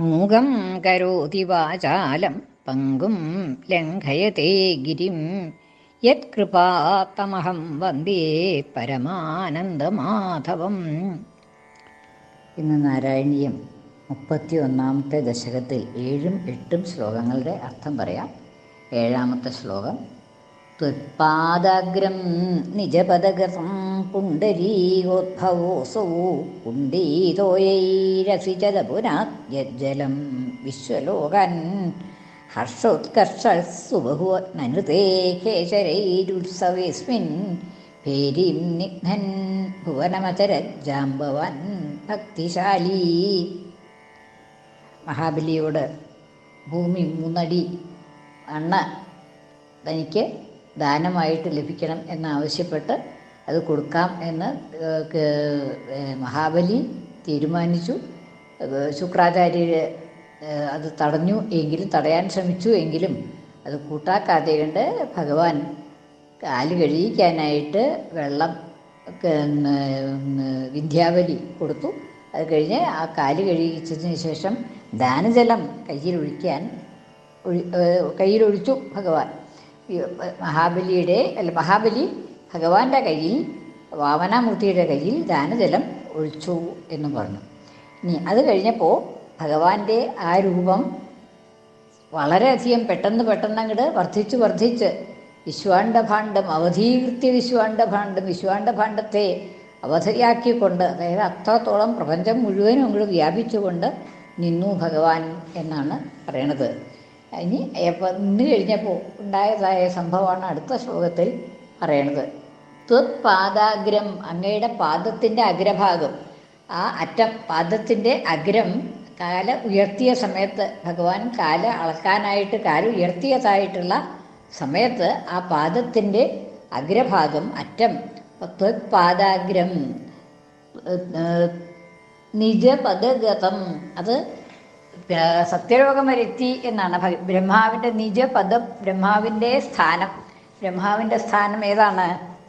മൂകം കരോതി വാചാലം പങ്കും ലംഘയത്തെ ഗിരിം. യത്കൃപാത്തമഹം വന്ദേ പരമാനന്ദമാധവം. ഇന്ന് നാരായണീയം മുപ്പത്തി ഒന്നാമത്തെ ദശകത്തിൽ ഏഴും എട്ടും ശ്ലോകങ്ങളുടെ അർത്ഥം പറയാം. ഏഴാമത്തെ ശ്ലോകം നിജപദഗതം പുണ്ടരീകോദ്ഭവോസൗ പുണ്ടീതോയൈരസിചതപുനാദ്യജ്ജലം വിശ്വലോകൻ ഹർഷോത്കർഷ നനുതേ കേശരൈരുത്സവേസ്മിൻ പേരിം നിഘ്നൻ ഭുവനമചരജാമ്പവൻ ഭക്തിശാലി. മഹാബലിയോട് ഭൂമി മൂന്നടി അണ്ണ തനിക്ക് ദാനമായിട്ട് ലഭിക്കണം എന്നാവശ്യപ്പെട്ട് അത് കൊടുക്കാം എന്ന് മഹാബലി തീരുമാനിച്ചു. ശുക്രാചാര്യർ അത് തടഞ്ഞു എങ്കിലും തടയാൻ ശ്രമിച്ചു എങ്കിലും അത് കൂട്ടാക്കാതെ കണ്ട് ഭഗവാൻ കാൽ കഴിയിക്കാനായിട്ട് വെള്ളം വിദ്യാവലി കൊടുത്തു. അത് കഴിഞ്ഞ് ആ കാൽ കഴിയിച്ചതിന് ശേഷം ദാനജലം കയ്യിലൊഴിക്കാൻ കയ്യിലൊഴിച്ചു ഭഗവാൻ. മഹാബലിയുടെ അല്ല മഹാബലി ഭഗവാന്റെ കയ്യിൽ വാമനാമൂർത്തിയുടെ കയ്യിൽ ദാനജലം ഒഴിച്ചു എന്ന് പറഞ്ഞു. ഇനി അത് കഴിഞ്ഞപ്പോൾ ഭഗവാന്റെ ആ രൂപം വളരെയധികം പെട്ടെന്ന് പെട്ടെന്ന് അങ്ങോട്ട് വർദ്ധിച്ച് വർദ്ധിച്ച് വിശ്വാണ്ടഭാണ്ഡം അവധീകൃത്യ വിശ്വാണ്ടഭാണ്ഡം വിശ്വാണ്ടഭാണ്ഡത്തെ അവധിയാക്കിക്കൊണ്ട് അതായത് അത്രത്തോളം പ്രപഞ്ചം മുഴുവനും അങ്ങോട്ട് വ്യാപിച്ചുകൊണ്ട് നിന്നു ഭഗവാൻ എന്നാണ് പറയണത്. ഇനി വന്നു കഴിഞ്ഞപ്പോൾ ഉണ്ടായതായ സംഭവമാണ് അടുത്ത ശ്ലോകത്തിൽ പറയണത്. ത്വത്പാദാഗ്രം അങ്ങയുടെ പാദത്തിന്റെ അഗ്രഭാഗം. ആ അറ്റം പാദത്തിന്റെ അഗ്രം കാല ഉയർത്തിയ സമയത്ത് ഭഗവാൻ കാല അളക്കാനായിട്ട് കാല ഉയർത്തിയതായിട്ടുള്ള സമയത്ത് ആ പാദത്തിന്റെ അഗ്രഭാഗം അറ്റം ത്വത്പാദാഗ്രം നിജപദഗതം. അത് സത്യലോകം വരെ എത്തി എന്നാണ് ബ്രഹ്മാവിന്റെ നിജപദം ബ്രഹ്മാവിന്റെ സ്ഥാനം. ബ്രഹ്മാവിന്റെ സ്ഥാനം ഏതാണ്?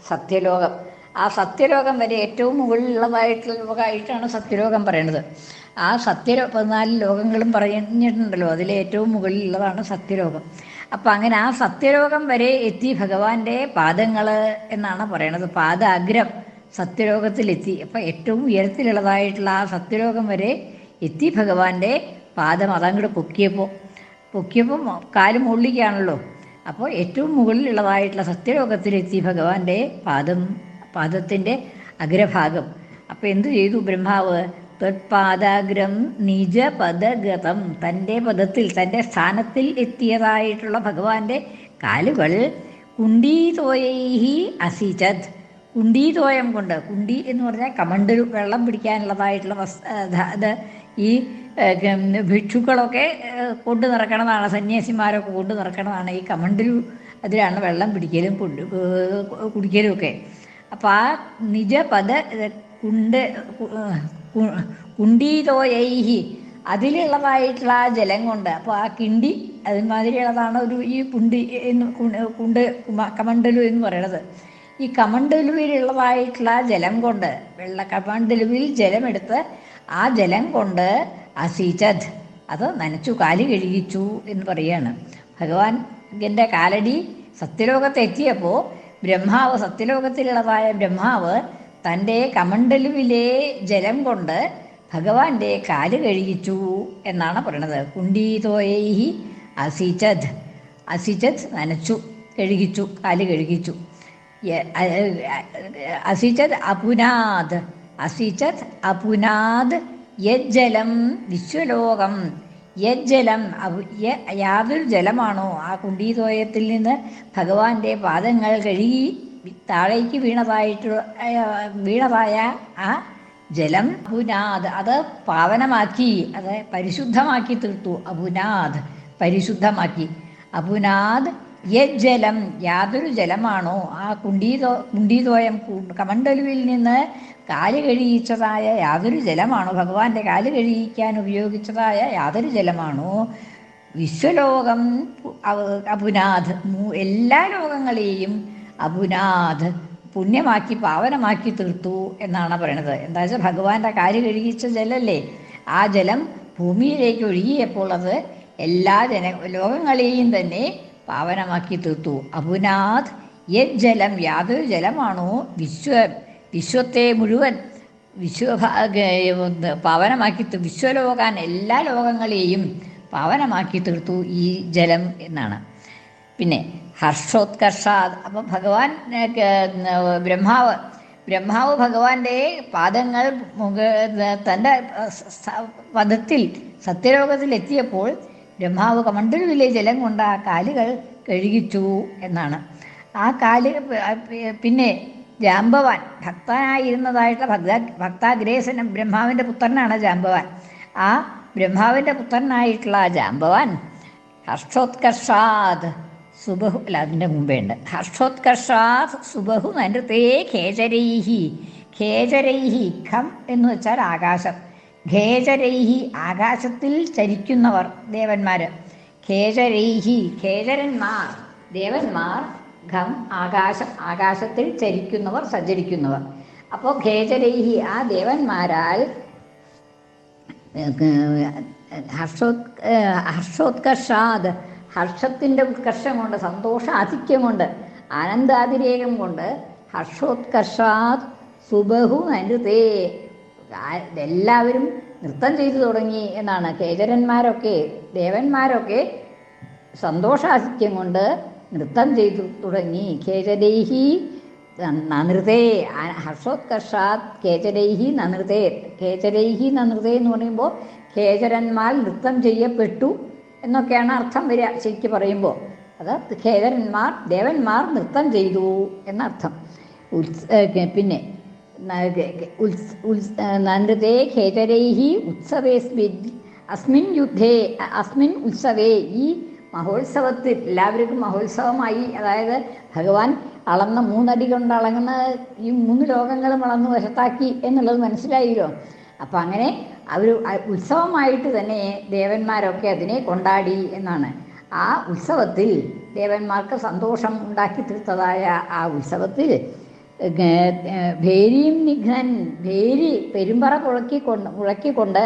സത്യലോകം. ആ സത്യലോകം വരെ ഏറ്റവും മുകളിലുള്ളതായിട്ടുള്ളതായിട്ടാണ് സത്യലോകം പറയുന്നത് ആ സത്യലോ പതിനാല് ലോകങ്ങളും പറഞ്ഞിട്ടുണ്ടല്ലോ അതിലെ ഏറ്റവും മുകളിലുള്ളതാണ് സത്യലോകം. അപ്പം അങ്ങനെ ആ സത്യലോകം വരെ എത്തി ഭഗവാന്റെ പാദങ്ങൾ എന്നാണ് പറയണത്. പാദാഗ്രം സത്യലോകത്തിലെത്തി. അപ്പം ഏറ്റവും ഉയരത്തിലുള്ളതായിട്ടുള്ള ആ സത്യലോകം വരെ എത്തി ഭഗവാന്റെ പാദം അതങ്ങോട്ട് പൊക്കിയപ്പോൾ പൊക്കിയപ്പോൾ കാൽ മുകളിലേക്കാണല്ലോ. അപ്പോൾ ഏറ്റവും മുകളിലുള്ളതായിട്ടുള്ള സത്യലോകത്തിലെത്തി ഭഗവാന്റെ പാദം പാദത്തിന്റെ അഗ്രഭാഗം. അപ്പോൾ എന്തു ചെയ്തു ബ്രഹ്മാവ്? ത്വത്പാദാഗ്രം നിജപദഗതം. തന്റെ പദത്തിൽ തന്റെ സ്ഥാനത്തിൽ എത്തിയതായിട്ടുള്ള ഭഗവാന്റെ കാലുകൾ കുണ്ടീതോയൈഹി അസിചത്. കുണ്ടീതോയം കൊണ്ട് കുണ്ടി എന്ന് പറഞ്ഞാൽ കമണ്ടൊരു വെള്ളം പിടിക്കാനുള്ളതായിട്ടുള്ള വസ് അത് ഈ ഭിക്ഷുക്കളൊക്കെ കൊണ്ടു നിറക്കണതാണ് സന്യാസിമാരൊക്കെ കൊണ്ടു നിറക്കണതാണ് ഈ കമണ്ടലു അതിലാണ് വെള്ളം പിടിക്കലും കുടിക്കലും ഒക്കെ. അപ്പോൾ ആ നിജപദ കുണ്ട് കുണ്ടീതോയൈഹി അതിലുള്ളതായിട്ടുള്ള ആ ജലം കൊണ്ട് അപ്പോൾ ആ കിണ്ടി അതുമാതിരിയുള്ളതാണ് ഒരു ഈ കുണ്ടി എന്ന് കുണ്ട് കമണ്ടലു എന്ന് പറയുന്നത് ഈ കമണ്ടലുവിലുള്ളതായിട്ടുള്ള ജലം കൊണ്ട് വെള്ള കമണ്ടലുവിൽ ജലമെടുത്ത് ആ ജലം കൊണ്ട് അസീചത് അത് നനച്ചു കാലി കഴുകിച്ചു എന്ന് പറയാണ്. ഭഗവാന്റെ കാലടി സത്യലോകത്തെത്തിയപ്പോൾ ബ്രഹ്മാവ് സത്യലോകത്തിലുള്ളതായ ബ്രഹ്മാവ് തന്റെ കമണ്ടലുവിലെ ജലം കൊണ്ട് ഭഗവാന്റെ കാൽ കഴുകിച്ചു എന്നാണ് പറയണത്. കുണ്ടീതോയേഹി അസിചത് അസിചത് നനച്ചു കഴുകിച്ചു കാൽ കഴുകിച്ചു. അസിചത് അപുനാദ് അസിചത് അപുനാദ് യജ്ജലം വിശ്വലോകം യജ്ജലം യാതൊരു ജലമാണോ? ആ കുണ്ടീതോയത്തിൽ നിന്ന് ഭഗവാന്റെ പാദങ്ങൾ കഴുകി താഴേക്ക് വീണതായിട്ട് വീണതായ ആ ജലം അപുനാദ് അത് പാവനമാക്കി അത് പരിശുദ്ധമാക്കി തീർത്തു. അപുനാദ് പരിശുദ്ധമാക്കി. അപുനാദ് യജ്ജലം യാതൊരു ജലമാണോ? ആ കുണ്ടീതോ കുണ്ടീതോയം കമണ്ടലുവിൽ നിന്ന് കാൽ കഴിയിച്ചതായ യാതൊരു ജലമാണോ? ഭഗവാന്റെ കാൽ കഴിയിക്കാൻ ഉപയോഗിച്ചതായ യാതൊരു ജലമാണോ? വിശ്വലോകം അപുനാഥ് എല്ലാ ലോകങ്ങളെയും അപുനാഥ് പുണ്യമാക്കി പാവനമാക്കി തീർത്തു എന്നാണ് പറയണത്. എന്താ വെച്ചാൽ ഭഗവാന്റെ കാൽ കഴുകിച്ച ജലല്ലേ? ആ ജലം ഭൂമിയിലേക്ക് ഒഴുകിയപ്പോൾ അത് എല്ലാ ജന ലോകങ്ങളെയും തന്നെ പാവനമാക്കി തീർത്തു. അപുനാഥ് യത് ജലം യാതൊരു ജലമാണോ? വിശ്വ വിശ്വത്തെ മുഴുവൻ വിശ്വഭാഗ പാവനമാക്കി വിശ്വലോകാൻ എല്ലാ ലോകങ്ങളെയും പാവനമാക്കി തീർത്തു ഈ ജലം എന്നാണ്. പിന്നെ ഹർഷോത്കർഷാത് അപ്പം ഭഗവാൻ ബ്രഹ്മാവ് ബ്രഹ്മാവ് ഭഗവാന്റെ പാദങ്ങൾ മുഖ തന്റെ പദത്തിൽ സത്യലോകത്തിൽ എത്തിയപ്പോൾ ബ്രഹ്മാവ് കമണ്ടുവിലെ ജലം കൊണ്ട് ആ കാലുകൾ കഴുകിച്ചു എന്നാണ്. ആ കാൽ പിന്നെ ജാമ്പവാൻ ഭക്തനായിരുന്നതായിട്ടുള്ള ഭക്ത ഭക്താഗ്രേസനം ബ്രഹ്മാവിന്റെ പുത്രനാണ് ജാമ്പവാൻ ആ ബ്രഹ്മാവിന്റെ പുത്രനായിട്ടുള്ള ആ ജാമ്പവാൻ ഹർഷോത്കർഷാദ് സുബഹു അല്ല അതിന്റെ മുമ്പേ ഉണ്ട്. ഹർഷോത്കർഷാത് സുബഹു നൃത്തേ ഖേചരൈഹി ഖേചരൈഹി ഖം എന്ന് വെച്ചാൽ ആകാശം. ഖേചരൈഹി ആകാശത്തിൽ ചരിക്കുന്നവർ ദേവന്മാർ ഖേചരൈഹി ഖേചരന്മാർ ദേവന്മാർ ഖം ആകാശം ആകാശത്തിൽ ചരിക്കുന്നവർ സഞ്ചരിക്കുന്നവർ. അപ്പോൾ ഖേചരൈഹി ആ ദേവന്മാരാൽ ഹർഷോത് ഹർഷോത്കർഷാദ് ഹർഷത്തിന്റെ ഉത്കർഷം കൊണ്ട് സന്തോഷാധിക്യം കൊണ്ട് ആനന്ദാതിരേകം കൊണ്ട് ഹർഷോത്കർഷാദ് സുബഹു നരുതേ എല്ലാവരും നൃത്തം ചെയ്തു തുടങ്ങി എന്നാണ്. കേചരന്മാരൊക്കെ ദേവന്മാരൊക്കെ സന്തോഷാസിക്യം കൊണ്ട് നൃത്തം ചെയ്തു തുടങ്ങി. കേചരൈഹി നനൃതേ ഹർഷോത്കർഷാത് കേചരൈഹി നനൃതേ കേചരൈഹി നനൃതേ എന്ന് പറയുമ്പോൾ കേചരന്മാർ നൃത്തം ചെയ്യപ്പെട്ടു എന്നൊക്കെയാണ് അർത്ഥം വരിക ശരിക്ക് പറയുമ്പോൾ. അത് കേചരന്മാർ ദേവന്മാർ നൃത്തം ചെയ്തു എന്നർത്ഥം. പിന്നെ ന- ഗ- ഗ- ഉത്സ് ഉത്സ് നനൃതേ ഉത്സവേസ്മിൻ അസ്മിൻ യുദ്ധേ അസ്മിൻ ഉത്സവേ ഈ മഹോത്സവത്തിൽ എല്ലാവർക്കും മഹോത്സവമായി അതായത് ഭഗവാൻ അളന്ന മൂന്നടി കൊണ്ട് അളങ്ങുന്ന ഈ മൂന്ന് ലോകങ്ങളും അളന്ന് വശത്താക്കി എന്നുള്ളത് മനസ്സിലായില്ലോ. അപ്പം അങ്ങനെ അവർ ഉത്സവമായിട്ട് തന്നെ ദേവന്മാരൊക്കെ അതിനെ കൊണ്ടാടി എന്നാണ്. ആ ഉത്സവത്തിൽ ദേവന്മാർക്ക് സന്തോഷം ഉണ്ടാക്കി തീർത്തതായ ആ ഉത്സവത്തിൽ ഭേരിയും നിഘ്നൻ ഭേരി പെരുമ്പറ കുഴക്കിക്കൊണ്ട് മുഴക്കിക്കൊണ്ട്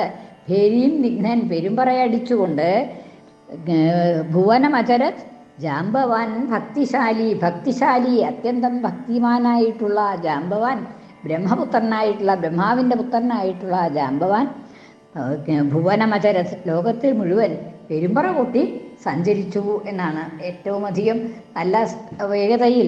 ഭേരിയും നിഘ്നൻ പെരുമ്പറയടിച്ചുകൊണ്ട് ഭുവനമചരത് ജാമ്പവാൻ ഭക്തിശാലി ഭക്തിശാലി അത്യന്തം ഭക്തിമാനായിട്ടുള്ള ജാമ്പവാൻ ബ്രഹ്മപുത്രനായിട്ടുള്ള ബ്രഹ്മാവിന്റെ പുത്രനായിട്ടുള്ള ജാമ്പവാൻ ഭുവനമചര ലോകത്തിൽ മുഴുവൻ പെരുമ്പറ കൂട്ടി സഞ്ചരിച്ചു എന്നാണ് ഏറ്റവും അധികം നല്ല വേഗതയിൽ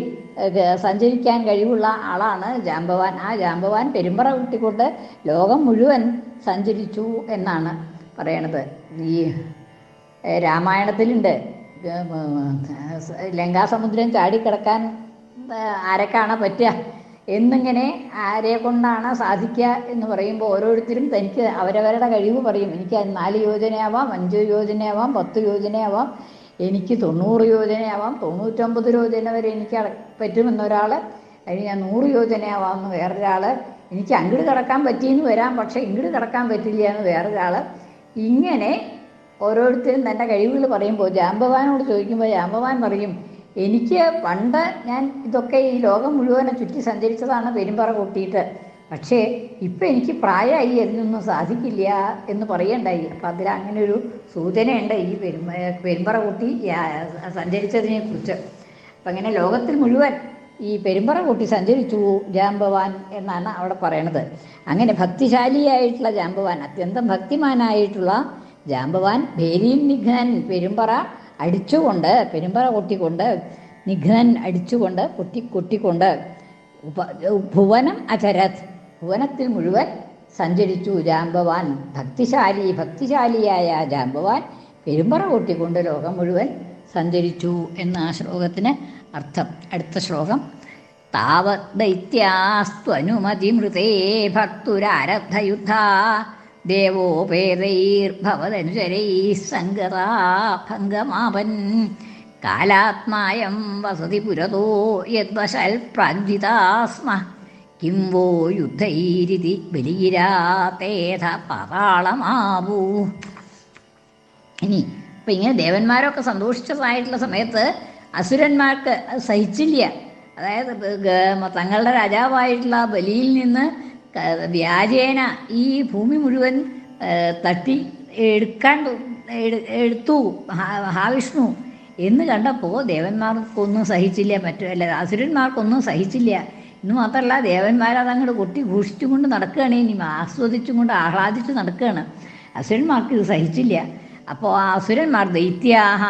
സഞ്ചരിക്കാൻ കഴിവുള്ള ആളാണ് ജാംബവാൻ. ആ ജാംബവാൻ പെരുമ്പറ കുട്ടിക്കൊണ്ട് ലോകം മുഴുവൻ സഞ്ചരിച്ചു എന്നാണ് പറയണത്. ഈ രാമായണത്തിലുണ്ട്. ലങ്കാ സമുദ്രം ലങ്കാസമുദ്രം ചാടിക്കിടക്കാൻ ഏ, ആരൊക്കെയാണ് പറ്റുക എന്നിങ്ങനെ ആരെ കൊണ്ടാണ് സാധിക്കുക എന്ന് പറയുമ്പോൾ ഓരോരുത്തരും തനിക്ക് അവരവരുടെ കഴിവ് പറയും. എനിക്ക് നാല് യോജനയാവാം അഞ്ച് യോജനയാവാം പത്ത് യോജനയാവാം എനിക്ക് തൊണ്ണൂറ് യോജനയാവാം. തൊണ്ണൂറ്റൊമ്പത് യോജന വരെ എനിക്ക് പറ്റുമെന്നൊരാൾ അതിന് ഞാൻ നൂറ് യോജനയാവാമെന്ന് വേറൊരാൾ എനിക്ക് അങ്ങോട്ട് കിടക്കാൻ പറ്റിയെന്ന് വരാം പക്ഷേ ഇങ്ങോട്ട് കിടക്കാൻ പറ്റില്ല എന്ന് വേറൊരാൾ ഇങ്ങനെ ഓരോരുത്തരും തന്റെ കഴിവുകൾ പറയുമ്പോൾ ജാമ്പവാനോട് ചോദിക്കുമ്പോൾ ജാമ്പവാൻ പറയും എനിക്ക് പണ്ട് ഞാൻ ഇതൊക്കെ ഈ ലോകം മുഴുവനെ ചുറ്റി സഞ്ചരിച്ചതാണ് പെരുമ്പറ കൂട്ടിയിട്ട്. പക്ഷേ ഇപ്പം എനിക്ക് പ്രായമായി അതിനൊന്നും സാധിക്കില്ല എന്ന് പറയണ്ടായി. അപ്പം അതിൽ അങ്ങനെ ഒരു സൂചനയുണ്ട് ഈ പെരുമ്പ പെരുമ്പറ കൂട്ടി സഞ്ചരിച്ചതിനെ കുറിച്ച്. അപ്പം അങ്ങനെ ലോകത്തിൽ മുഴുവൻ ഈ പെരുമ്പറ കൂട്ടി സഞ്ചരിച്ചു ജാമ്പവാൻ എന്നാണ് അവിടെ പറയണത്. അങ്ങനെ ഭക്തിശാലിയായിട്ടുള്ള ജാംബവാൻ അത്യന്തം ഭക്തിമാനായിട്ടുള്ള ജാംബവാൻ ഭേരിയും നിഘ്നൻ പെരുമ്പറ അടിച്ചുകൊണ്ട് പെരുമ്പറ കൊട്ടിക്കൊണ്ട് നിഘ്നൻ അടിച്ചുകൊണ്ട് കൊട്ടി കൊട്ടിക്കൊണ്ട് ഭുവനം അചരത് ഭുവനത്തിൽ മുഴുവൻ സഞ്ചരിച്ചു ജാമ്പവാൻ ഭക്തിശാലി ഭക്തിശാലിയായ ജാമ്പവാൻ പെരുമ്പറ കൂട്ടിക്കൊണ്ട് ലോകം മുഴുവൻ സഞ്ചരിച്ചു എന്ന ആ ശ്ലോകത്തിന് അർത്ഥം. അടുത്ത ശ്ലോകം. താവത് മൃതേ ഭക്തുരാരബ്ധയുദ്ധ ദേവോപേതൈർഭവതനുചരൈ സങ്കതാ ഭംഗമാപൻ കാലാത്മായം വസതി പുരതോ യദ്വശൽ പ്രാഗ്ജിതാസ്മ കിം വോ യുദ്ധൈരിതി ബലിഗിരാതേധ പാതാളമാവൂ. ഇനി ഇപ്പം ഇങ്ങനെ ദേവന്മാരൊക്കെ സന്തോഷിച്ചതായിട്ടുള്ള സമയത്ത് അസുരന്മാർക്ക് സഹിച്ചില്ല. അതായത് തങ്ങളുടെ രാജാവായിട്ടുള്ള ബലിയിൽ നിന്ന് വ്യാജേന ഈ ഭൂമി മുഴുവൻ തട്ടി എടുക്കാൻ എടുത്തു ഹാവിഷ്ണു എന്ന് കണ്ടപ്പോൾ ദേവന്മാർക്കൊന്നും സഹിച്ചില്ല മറ്റു അല്ല അസുരന്മാർക്കൊന്നും സഹിച്ചില്ല. ഇന്ന് മാത്രമല്ല ദേവന്മാരത് അങ്ങോട്ട് കൊട്ടി ഘോഷിച്ചും കൊണ്ട് നടക്കുകയാണ് ഇനി ആസ്വദിച്ചും കൊണ്ട് ആഹ്ലാദിച്ച് നടക്കുകയാണ് അസുരന്മാർക്ക് ഇത് സഹിച്ചില്ല. അപ്പോൾ ആ അസുരന്മാർ ദൈത്യാഹ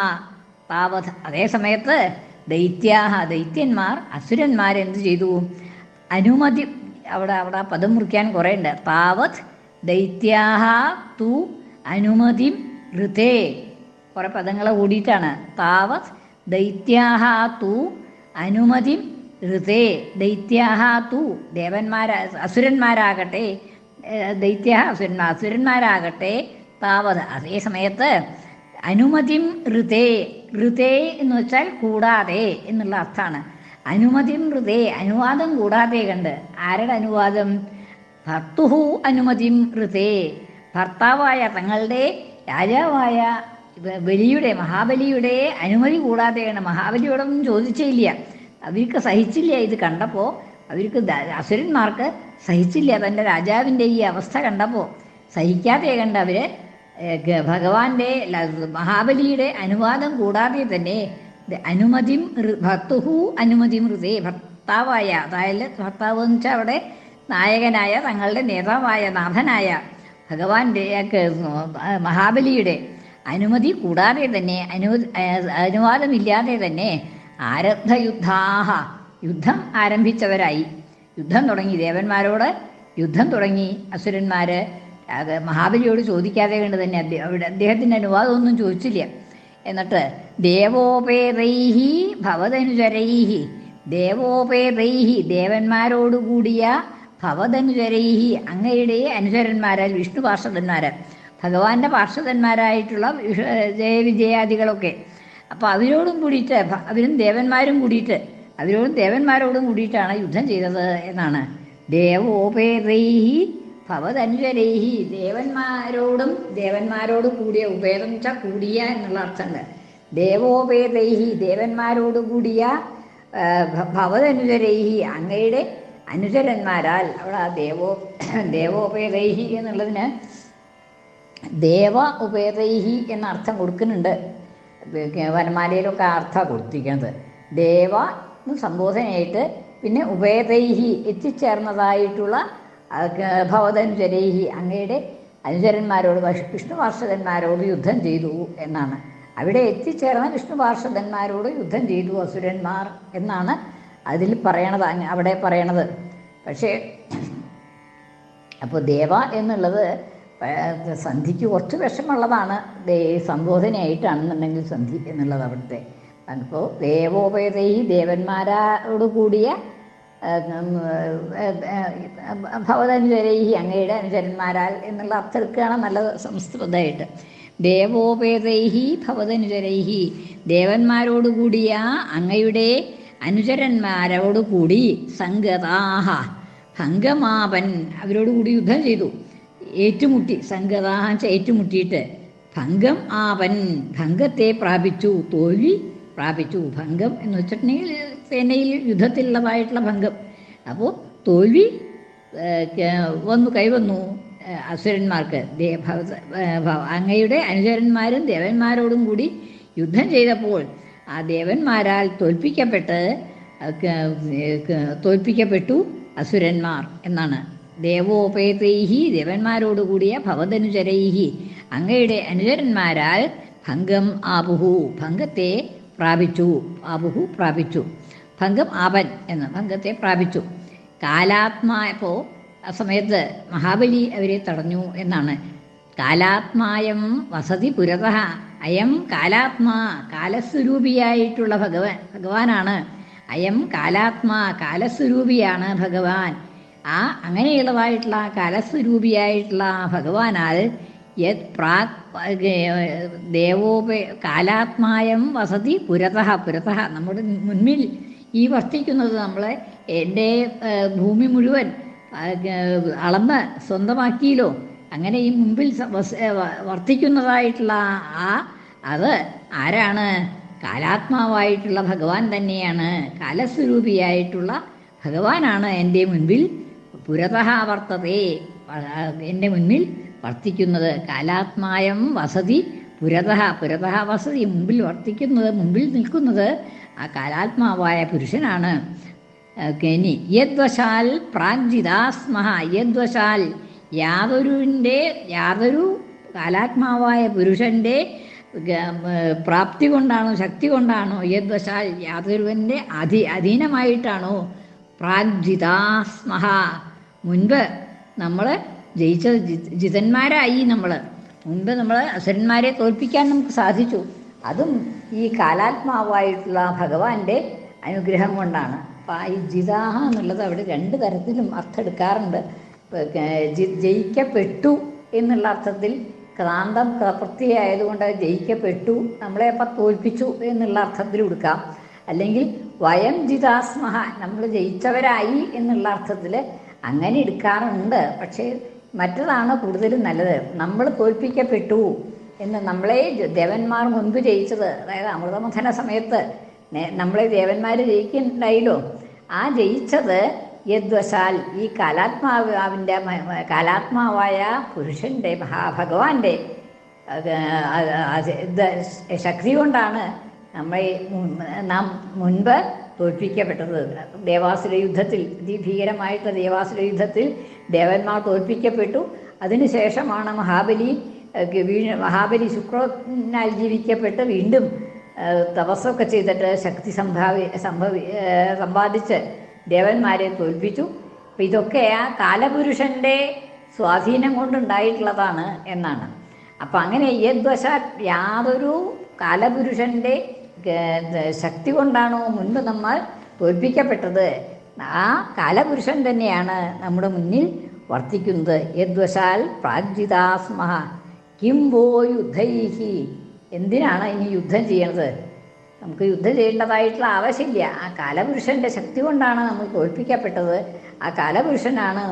താവത് അതേ സമയത്ത് ദൈത്യാഹ ദൈത്യന്മാർ അസുരന്മാരെന്ത് ചെയ്തു? അനുമതി അവിടെ അവിടെ പദം മുറിക്കാൻ കുറേ ഉണ്ട് താവത് ദൈത്യാഹ തു അനുമതി ഋതേ. കുറേ പദങ്ങൾ കൂടിയിട്ടാണ്. താവത് ദൈത്യാഹ തു അനുമതിം ഋതേ ദൈത്യാഹ തു. ദേവന്മാര അസുരന്മാരാകട്ടെ ദൈത്യ അസുരന്മാർ അസുരന്മാരാകട്ടെ താവത്. അതേ സമയത്ത് അനുമതിം ഋതേ ഋതേ എന്ന് വെച്ചാൽ കൂടാതെ എന്നുള്ള അർത്ഥമാണ്. അനുമതിം ഋതേ അനുവാദം കൂടാതെ കണ്ട് ആരുടെ അനുവാദം? ഭർത്തുഹു അനുമതിം ഋതേ ഭർത്താവായ തങ്ങളുടെ രാജാവായ ബലിയുടെ മഹാബലിയുടെ അനുമതി കൂടാതെയാണ് മഹാബലിയോടൊന്നും ചോദിച്ചില്ല അവർക്ക് സഹിച്ചില്ല ഇത് കണ്ടപ്പോൾ അവർക്ക് അസുരന്മാർക്ക് സഹിച്ചില്ല തന്റെ രാജാവിന്റെ ഈ അവസ്ഥ കണ്ടപ്പോൾ സഹിക്കാതെ കണ്ട് അവർ ഭഗവാന്റെ മഹാബലിയുടെ അനുവാദം കൂടാതെ തന്നെ അനുമതിം ഭർത്തുഹു അനുമതി മൃതേ ഭർത്താവായ അതായത് ഭർത്താവ് എന്ന് വെച്ചാൽ അവിടെ നായകനായ തങ്ങളുടെ നേതാവായ നാഥനായ ഭഗവാന്റെ മഹാബലിയുടെ അനുമതി കൂടാതെ തന്നെ അനു അനുവാദമില്ലാതെ തന്നെ ആരബ്ധയുദ്ധാഹ. യുദ്ധം ആരംഭിച്ചവരായി. യുദ്ധം തുടങ്ങി. ദേവന്മാരോട് യുദ്ധം തുടങ്ങി. അസുരന്മാര് അത് മഹാബലിയോട് ചോദിക്കാതെ കണ്ട് തന്നെ അവിടെ അദ്ദേഹത്തിന്റെ അനുവാദമൊന്നും ചോദിച്ചില്ല. എന്നിട്ട് ദേവോപേതൈഹി ഭവതനുചരൈഹി. ദേവോപേതൈഹി ദേവന്മാരോടുകൂടിയ ഭവതനുചരൈഹി. അങ്ങയുടെ അനുചരന്മാരാൽ വിഷ്ണു പാർഷദന്മാർ ഭഗവാന്റെ പാർഷദന്മാരായിട്ടുള്ള ജയവിജയാദികളൊക്കെ അപ്പോൾ അതിനോടും കൂടിയിട്ട് അതിനും ദേവന്മാരും കൂടിയിട്ട് അതിനോടും ദേവന്മാരോടും കൂടിയിട്ടാണ് യുദ്ധം ചെയ്തത് എന്നാണ്. ദേവോപേതൈഹി ഭവതനുചരൈഹി ദേവന്മാരോടും ദേവന്മാരോട് കൂടിയ ഉപേതം വെച്ചാൽ കൂടിയ എന്നുള്ള അർത്ഥമുണ്ട്. ദേവോപേതൈഹി ദേവന്മാരോട് കൂടിയ ഭവതനുജരേഹി അങ്ങയുടെ അനുചരന്മാരാൽ അവിടെ ആ ദേവോ ദേവോപേതൈഹി എന്നുള്ളതിന് ദേവ ഉപേതൈഹി എന്ന അർത്ഥം കൊടുക്കുന്നുണ്ട്. വനമാലയിലൊക്കെ അർത്ഥമാണ് കൊടുത്തിരിക്കുന്നത്? ദേവ എന്ന് സംബോധനയായിട്ട് പിന്നെ ഉപേതൈഹി എത്തിച്ചേർന്നതായിട്ടുള്ള ഭവതനുചരൈഹി അങ്ങയുടെ അനുചരന്മാരോട് വഷ്- വിഷ്ണു പാർഷദന്മാരോട് യുദ്ധം ചെയ്തു എന്നാണ്. അവിടെ എത്തിച്ചേർന്ന വിഷ്ണു പാർഷദന്മാരോട് യുദ്ധം ചെയ്തു അസുരന്മാർ എന്നാണ് അതിൽ പറയണത് അവിടെ പറയണത്. പക്ഷേ അപ്പോൾ ദേവ എന്നുള്ളത് സന്ധിക്ക് കുറച്ച് വിഷമുള്ളതാണ് ദേ സംബോധനയായിട്ടാണെന്നുണ്ടെങ്കിൽ സന്ധി എന്നുള്ളത് അവിടുത്തെ അപ്പോൾ ദേവോപേതൈ ദേവന്മാരോട് കൂടിയ ഭവതനുചരൈഹി അങ്ങയുടെ അനുചരന്മാരാൽ എന്നുള്ള അർത്ഥം നല്ല സംസ്കൃതമായിട്ട്. ദേവോപേതൈഹി ഭവതനുചരൈഹി ദേവന്മാരോട് കൂടിയ അങ്ങയുടെ അനുചരന്മാരോട് കൂടി സംഗതാഹ ഭംഗമാപൻ അവരോട് കൂടി യുദ്ധം ചെയ്തു. ഏറ്റുമുട്ടി സംഗതാഹ ഏറ്റുമുട്ടിയിട്ട് ഭംഗം ആവൻ ഭംഗത്തെ പ്രാപിച്ചു തോൽവി പ്രാപിച്ചു ഭംഗം എന്ന് വെച്ചിട്ടുണ്ടെങ്കിൽ സേനയിൽ യുദ്ധത്തിലുള്ളതായിട്ടുള്ള ഭംഗം. അപ്പോൾ തോൽവി വന്നു കൈവന്നു അസുരന്മാർക്ക് അങ്ങയുടെ അനുചരന്മാരും ദേവന്മാരോടും കൂടി യുദ്ധം ചെയ്തപ്പോൾ ആ ദേവന്മാരാൽ തോൽപ്പിക്കപ്പെട്ട് തോൽപ്പിക്കപ്പെട്ടു അസുരന്മാർ എന്നാണ്. ദേവോപേതൈഹി ദേവന്മാരോടുകൂടിയ ഭവതനുചരൈഹി അങ്ങയുടെ അനുചരന്മാരാൽ ഭംഗം ആപുഹു ഭംഗത്തെ പ്രാപിച്ചു ആപുഹു പ്രാപിച്ചു. ഭംഗം ആപൻ എന്ന് ഭംഗത്തെ പ്രാപിച്ചു. കാലാത്മാപ്പോ ആ സമയത്ത് മഹാബലി അവരെ തടഞ്ഞു എന്നാണ്. കാലാത്മായം വസതി പുരത അയം കാലാത്മാ കാലസ്വരൂപിയായിട്ടുള്ള ഭഗവാൻ ഭഗവാനാണ്. അയം കാലാത്മാ കാലസ്വരൂപിയാണ് ഭഗവാൻ. ആ അങ്ങനെയുള്ളതായിട്ടുള്ള കാലസ്വരൂപിയായിട്ടുള്ള ഭഗവാനാൽ യത് പ്രാക് ദേവോപേ കാലാത്മായം വസതി പുരത പുരത. നമ്മുടെ മുൻപിൽ ഈ വർത്തിക്കുന്നത് നമ്മളെ എന്റെ ഭൂമി മുഴുവൻ അളന്ന് സ്വന്തമാക്കിയല്ലോ. അങ്ങനെ ഈ മുമ്പിൽ വർത്തിക്കുന്നതായിട്ടുള്ള ആ അത് ആരാണ്? കാലാത്മാവായിട്ടുള്ള ഭഗവാൻ തന്നെയാണ്. കാലസ്വരൂപിയായിട്ടുള്ള ഭഗവാനാണ് എന്റെ മുൻപിൽ പുരതഃ വർത്തതേ. എന്റെ മുന്നിൽ വർത്തിക്കുന്നത് കാലാത്മായം വസതി പുരതഃ പുരതഃ വസതി മുമ്പിൽ വർത്തിക്കുന്നത് മുമ്പിൽ നിൽക്കുന്നത് ആ കാലാത്മാവായ പുരുഷനാണ്. ഇനി യദ്വശാൽ പ്രാഗ്ജിതാസ്മഹ യദ്വശാൽ യാതൊരുവിന്റെ യാതൊരു കാലാത്മാവായ പുരുഷന്റെ പ്രാപ്തി കൊണ്ടാണോ ശക്തി കൊണ്ടാണോ യദ്വശാൽ യാതൊരുവന്റെ അധി അധീനമായിട്ടാണോ പ്രാഗ്ജിതാസ്മഹ മുൻപ് നമ്മൾ ജയിച്ച ജിതന്മാരായി നമ്മൾ മുൻപ് നമ്മൾ അസുരന്മാരെ തോൽപ്പിക്കാൻ നമുക്ക് സാധിച്ചു. അതും ഈ കാലാത്മാവായിട്ടുള്ള ഭഗവാന്റെ അനുഗ്രഹം കൊണ്ടാണ്. അപ്പം ഈ ജിതാഹ എന്നുള്ളത് അവിടെ രണ്ട് തരത്തിലും അർത്ഥം എടുക്കാറുണ്ട് ഇപ്പൊ, ഏർ, ജയിക്കപ്പെട്ടു എന്നുള്ള അർത്ഥത്തിൽ ക്രാന്തം പ്രവൃത്തിയായതുകൊണ്ട് ജയിക്കപ്പെട്ടു നമ്മളെ അപ്പം തോൽപ്പിച്ചു എന്നുള്ള അർത്ഥത്തിൽ എടുക്കാം അല്ലെങ്കിൽ വയം ജിതാസ്മഹ നമ്മൾ ജയിച്ചവരായി എന്നുള്ള അർത്ഥത്തിൽ അങ്ങനെ എടുക്കാറുണ്ട്. പക്ഷേ മറ്റതാണ് കൂടുതലും നല്ലത്. നമ്മൾ തോൽപ്പിക്കപ്പെട്ടു എന്ന് നമ്മളെ ദേവന്മാർ മുൻപ് ജയിച്ചത്. അതായത് അമൃതമഥന സമയത്ത് നമ്മളെ ദേവന്മാർ ജയിക്കുന്നുണ്ടായില്ലോ. ആ ജയിച്ചത് യദ്വശാൽ ഈ കാലാത്മാവിന്റെ കാലാത്മാവായ പുരുഷന്റെ മഹാഭഗവാന്റെ ശക്തി കൊണ്ടാണ് നമ്മൾ നാം മുൻപ് തോൽപ്പിക്കപ്പെട്ടത്. ദേവാസുര യുദ്ധത്തിൽ അതിഭീകരമായിട്ടുള്ള ദേവാസുര യുദ്ധത്തിൽ ദേവന്മാർ തോൽപ്പിക്കപ്പെട്ടു. അതിനുശേഷമാണ് മഹാബലി വീണ് മഹാബലി ശുക്രനാൽ ജീവിക്കപ്പെട്ട് വീണ്ടും തപസ്സൊക്കെ ചെയ്തിട്ട് ശക്തി സംഭാവി സംഭവി സമ്പാദിച്ച് ദേവന്മാരെ തോൽപ്പിച്ചു. അപ്പം ഇതൊക്കെ ആ കാലപുരുഷന്റെ സ്വാധീനം കൊണ്ടുണ്ടായിട്ടുള്ളതാണ് എന്നാണ്. അപ്പം അങ്ങനെ യദ്വശ യാതൊരു കാലപുരുഷന്റെ ശക്തി കൊണ്ടാണോ മുൻപ് നമ്മൾ തോൽപ്പിക്കപ്പെട്ടത്? ആ കാലപുരുഷൻ തന്നെയാണ് നമ്മുടെ മുന്നിൽ വർത്തിക്കുന്നത്. യദ്വശാൽ പ്രാജിതാസ്മഹ. കിം പോ യുദ്ധൈഹി. എന്തിനാണ് ഇനി യുദ്ധം ചെയ്യണത്? നമുക്ക് യുദ്ധം ചെയ്യേണ്ടതായിട്ടുള്ള ആവശ്യമില്ല. ആ കാലപുരുഷന്റെ ശക്തി കൊണ്ടാണ് നമ്മൾ തോൽപ്പിക്കപ്പെട്ടത്. ആ കാലപുരുഷനാണ്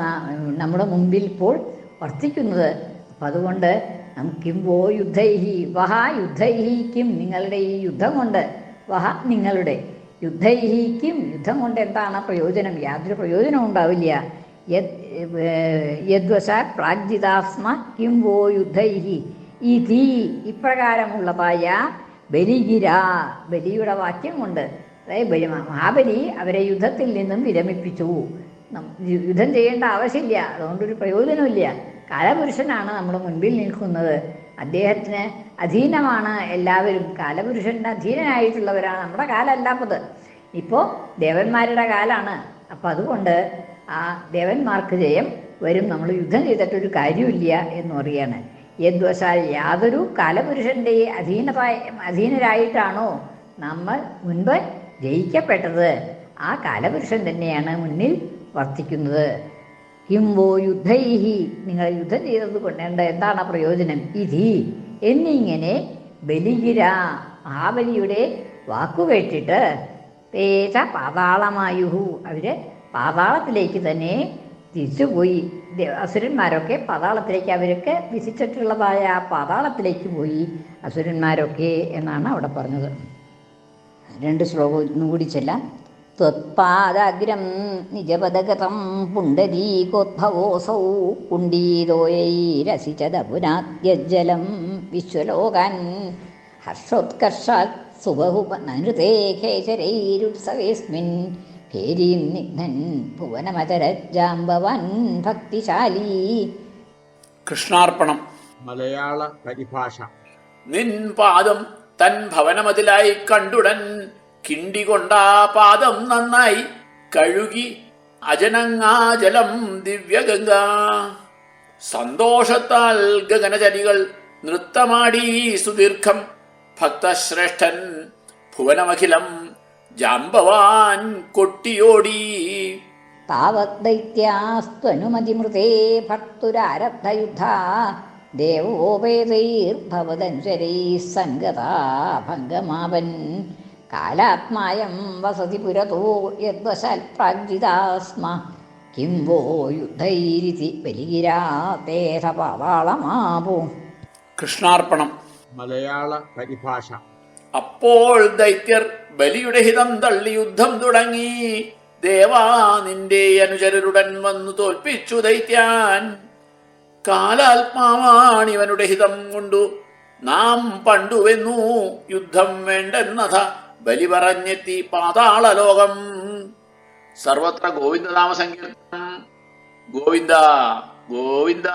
നമ്മുടെ മുമ്പിൽ ഇപ്പോൾ വർത്തിക്കുന്നത്. അപ്പം അതുകൊണ്ട് നമുക്കിം വോ യുദ്ധൈഹി? വഹ യുദ്ധൈഹി കിം നിങ്ങളുടെ ഈ യുദ്ധം കൊണ്ട് വഹ നിങ്ങളുടെ യുദ്ധൈഹിക്കും യുദ്ധം കൊണ്ട് എന്താണ് പ്രയോജനം? യാതൊരു പ്രയോജനവും ഉണ്ടാവില്ല. യദ്വശാ പ്രാജിതാസ്മ കിം വോ യുദ്ധൈഹി? ഈ തീ ഇപ്രകാരമുള്ളതായ ബലിഗിര ബലിയുടെ വാക്യം കൊണ്ട്. അതായത് ബലി മഹാബലി അവരെ യുദ്ധത്തിൽ നിന്നും വിരമിപ്പിച്ചു. യുദ്ധം ചെയ്യേണ്ട ആവശ്യമില്ല. അതുകൊണ്ടൊരു പ്രയോജനമില്ല കാലപുരുഷനാണ് നമ്മുടെ മുൻപിൽ നിൽക്കുന്നത്. അദ്ദേഹത്തിന് അധീനമാണ് എല്ലാവരും. കാലപുരുഷന്റെ അധീനനായിട്ടുള്ളവരാണ് നമ്മുടെ കാലമല്ലാത്തത് ഇപ്പോൾ ദേവന്മാരുടെ കാലാണ്. അപ്പം അതുകൊണ്ട് ആ ദേവന്മാർക്ക് ജയം വരും. നമ്മൾ യുദ്ധം ചെയ്തിട്ടൊരു കാര്യമില്ല എന്ന് പറയാണ് യദ്വശാൽ യാതൊരു കാലപുരുഷന്റെ അധീന അധീനരായിട്ടാണോ നമ്മൾ മുൻപ് ജയിക്കപ്പെട്ടത്? ആ കാലപുരുഷൻ തന്നെയാണ് മുന്നിൽ വർത്തിക്കുന്നത്. കിംവോ യുദ്ധൈഹി. നിങ്ങൾ യുദ്ധം ചെയ്തത് കൊണ്ടേണ്ട എന്താണ് പ്രയോജനം? ഇതി. എന്നിങ്ങനെ ബലിഗിര മഹാബലിയുടെ വാക്കുകേട്ടിട്ട് തേജ പാതാളമായുഹു. അവർ പാതാളത്തിലേക്ക് തന്നെ തിരിച്ചുപോയി. അസുരന്മാരൊക്കെ പാതാളത്തിലേക്ക് അവരൊക്കെ വിസിച്ചിട്ടുള്ളതായ ആ പാതാളത്തിലേക്ക് പോയി അസുരന്മാരൊക്കെ എന്നാണ് അവിടെ പറഞ്ഞത്. രണ്ട് ശ്ലോകം ഒന്നും കൂടി ചെല്ലാം. ത്വത്പാദാഗ്രം നിജപദഗതം പുണ്ടരീകോദ്ഭവോസൗ കുണ്ടീതോയൈരസിചതപുനാദ്യജ്ജലം വിശ്വലോകാൻ ഹർഷോത്കർഷാത് സുബഹുപനൃതേ കേശരൈരുത്സവേസ്മിൻ ഭേരീം നിഘ്നൻ ഭുവനമചരജാമ്പവൻ ഭക്തിശാലീ. കൃഷ്ണാർപ്പണം. മലയാള പരിഭാഷ. നിൻ പാദം തൻ ഭവനമതിലായി കണ്ടുടൻ കിണ്ടികൊണ്ടാ പാദം നന്നായി കഴുകി അജനങ്ങാ ജലം ദിവ്യഗംഗ. സന്തോഷത്താൽ ഗഗനചരികൾ നൃത്തമാടി സുദീർഘം. ഭക്തശ്രേഷ്ഠൻ ഭുവനമഖിലം ജാമ്പവാൻ കൊട്ടിയോടി. താവത് ദൈത്യാസ്ത്വനുമതിമൃതേ ഭർത്തുരാരബ്ധയുദ്ധ ദേവോപേതൈർഭവതഞ്ജരൈः സംഗതാ ഭംഗമാവൻ കാലാത്മായം വസതി പുരതോ യദ്വശാൽ പ്രാജിതാസ്മ കിം വോ യുദ്ധൈരിതി ബലിഗിരാ തേഹപാതാളമാപോ കൃഷ്ണാർപ്പണം. മലയാള പരിഭാഷ. അപ്പോൾ ദൈത്യർ ബലിയുടെ ഹിതം തള്ളി യുദ്ധം തുടങ്ങി. ദേവാ നിന്റെ അനുചരരുടൻ വന്നു തോൽപ്പിച്ചു ദൈത്യാൻ. കാലാത്മാവാണ് ഇവനുടെ ഹിതം കൊണ്ടു നാം പണ്ടുവെന്നു യുദ്ധം വേണ്ടെന്നഥ ബലി പറഞ്ഞെത്തി പാതാളലോകം. സർവത്ര ഗോവിന്ദനാമ സങ്കീർത്തനം ഗോവിന്ദ ഗോവിന്ദ.